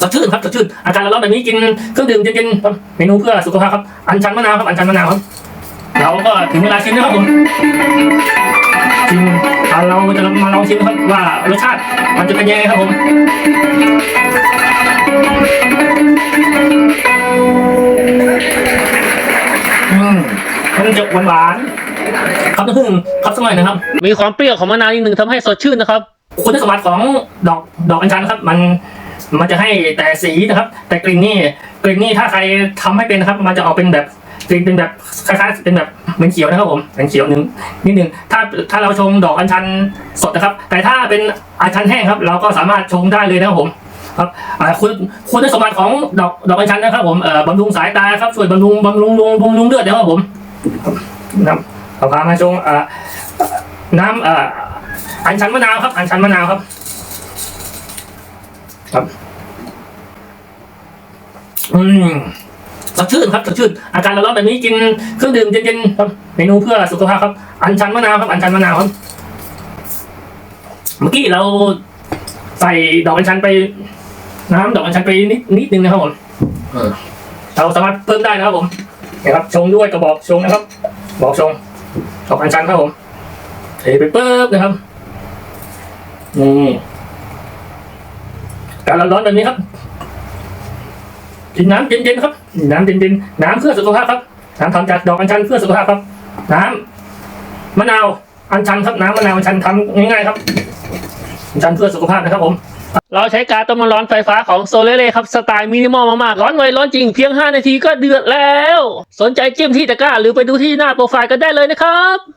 สดชื่นครับสดชื่นอากาศร้อนๆแบบนี้กินเครื่องดื่มเย็นๆครับเมนูเพื่อสุขภาพครับ อัญชันมะนาวครับอัญชันมะนาวครับเราก็ถึงเวลาชิมนะครับผมชิมอ่าเราจะมาลองชิมนะครับว่ารสชาติมันจะเป็นยังไงครับผมอืมมันจะหวานๆครับน้ำผึ้งครับสักหน่อยนะครับ มีความเปรี้ยวของมะนาวนิดหนึ่งทำให้สดชื่นนะครับ คุณสมบัติของดอกดอกอัญชันนะครับ มัน มันจะให้แต่สีนะครับ แต่กลิ่นนี่กลิ่นนี่ถ้าใครทำให้เป็นนะครับ มันจะออกเป็นแบบกลิ่นเป็นแบบคล้ายๆเป็นแบบเหมือนเขียวนะครับผมเหมือนเขียวหนึ่งนิดหนึ่งถ้าถ้าเราชงดอกอัญชันสดนะครับ แต่ถ้าเป็นอัญชันแห้งครับ เราก็สามารถชงได้เลยนะครับผมครับคุณคุณสมบัติของดอกดอกอัญชันนะครับผมเอ่อบำรุงสายตาครับช่วยบำรุงบำรุงบำรุงเลือดนะครับผมน้ำเอาพามาชงอ่าน้ำอ่าอัญชันมะนาวครับ อัญชันมะนาวครับ ครับอืมสดชื่นครับสดชื่นอากาศร้อนๆแบบนี้กินเครื่องดื่มเย็นๆครับเมนูเพื่อสุขภาพครับ อัญชันมะนาวครับ อัญชันมะนาวครับ เมื่อกี้เราใส่ดอกอัญชันไป น้ำดอกอัญชันไปนิดนิดนึงนะครับผมเออเราสามารถเพิ่มได้นะครับผมนะครับชงด้วยกระบอกชงนะครับ บอกชงดอกอัญชันครับผมเทไปปุ๊บนะครับนี่การร้อนๆแบบนี้ครับ กินน้ำเย็นๆครับน้ำเย็นๆน้ำเพื่อสุขภาพครับน้ำทำจากดอกอัญชันเพื่อสุขภาพครับ น้ำมะนาวอัญชันครับน้ำมะนาวอัญชันทำง่ายๆครับอัญชันเพื่อสุขภาพนะครับผมเราใช้การต้มน้ำร้อนไฟฟ้าของโซเลเล่ครับสไตล์มินิมอลมากๆ ร้อนไวร้อนจริงเพียง 5 นาทีก็เดือดแล้ว สนใจจิ้มที่ตะกร้า หรือไปดูที่หน้าโปรไฟล์กันได้เลยนะครับ